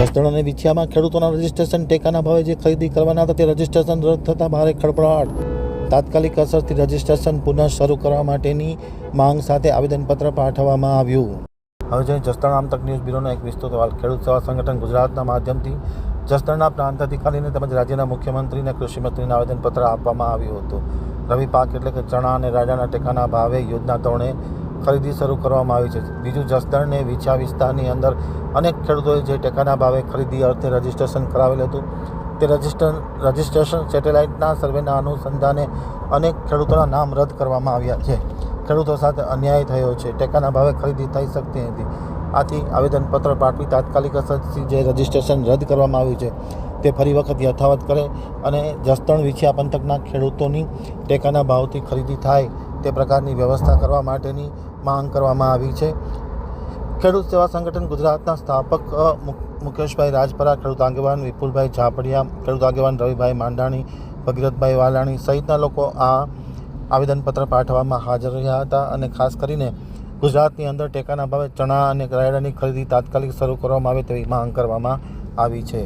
જસદણ અને વિછિયામાં ખેડૂતોના રજીસ્ટ્રેશન ટેકાના ભાવે જે ખરીદી કરવાના હતા તે રજીસ્ટ્રેશન રદ થતાં ભારે ખળભળાટ. તાત્કાલિક અસરથી રજીસ્ટ્રેશન પુનઃ શરૂ કરવા માટેની માંગ સાથે આવેદનપત્ર પાઠવવામાં આવ્યું. હવે જોઈએ જસદણ આમતક ન્યૂઝ બ્યુરોનો એક વિસ્તૃત અહેવાલ. ખેડૂત સેવા સંગઠન ગુજરાતના માધ્યમથી જસદણના પ્રાંત અધિકારીને તેમજ રાજ્યના મુખ્યમંત્રીને કૃષિમંત્રીને આવેદનપત્ર આપવામાં આવ્યું હતું. રવિ પાક એટલે કે ચણા અને રાજાના ટેકાના ભાવે યોજના ધોરણે ખરીદી શરૂ કરવામાં આવી છે. બીજું જસદણને વિછા વિસ્તારની અંદર અનેક ખેડૂતોએ જે ટેકાના ભાવે ખરીદી અર્થે રજીસ્ટ્રેશન કરાવેલું હતું. તે રજિસ્ટર રજીસ્ટ્રેશન સેટેલાઇટના સર્વેના અનુસંધાને અનેક ખેડૂતોના નામ રદ કરવામાં આવ્યા છે. ખેડૂતો સાથે અન્યાય થયો છે. ટેકાના ભાવે ખરીદી થઈ શકતી નથી. આથી આવેદનપત્ર પાઠવી તાત્કાલિક અસરથી જે રજીસ્ટ્રેશન રદ કરવામાં આવ્યું છે, તે ફરી વખત યથાવત કરે અને જસદણ વિછિયા પંથકના ખેડૂતોની ટેકાના ભાવથી ખરીદી થાય તે પ્રકારની વ્યવસ્થા કરવા માટેની માંગ કરવામાં આવી છે. ખેડૂત સેવા સંગઠન ગુજરાતના સ્થાપક મુકેશભાઈ રાજપરા, ખેડૂત આગેવાન વિપુલભાઈ ઝાપડિયા, ખેડૂત આગેવાન રવિભાઈ માંડાણી, ભગીરથભાઈ વાલાણી સહિતના લોકો આ આવેદનપત્ર પાઠવવામાં હાજર રહ્યા હતા અને ખાસ કરીને ગુજરાતની અંદર ટેકાના ભાવે ચણા અને રાયડાની ખરીદી તાત્કાલિક શરૂ કરવામાં આવે તેવી માંગ કરવામાં આવી છે.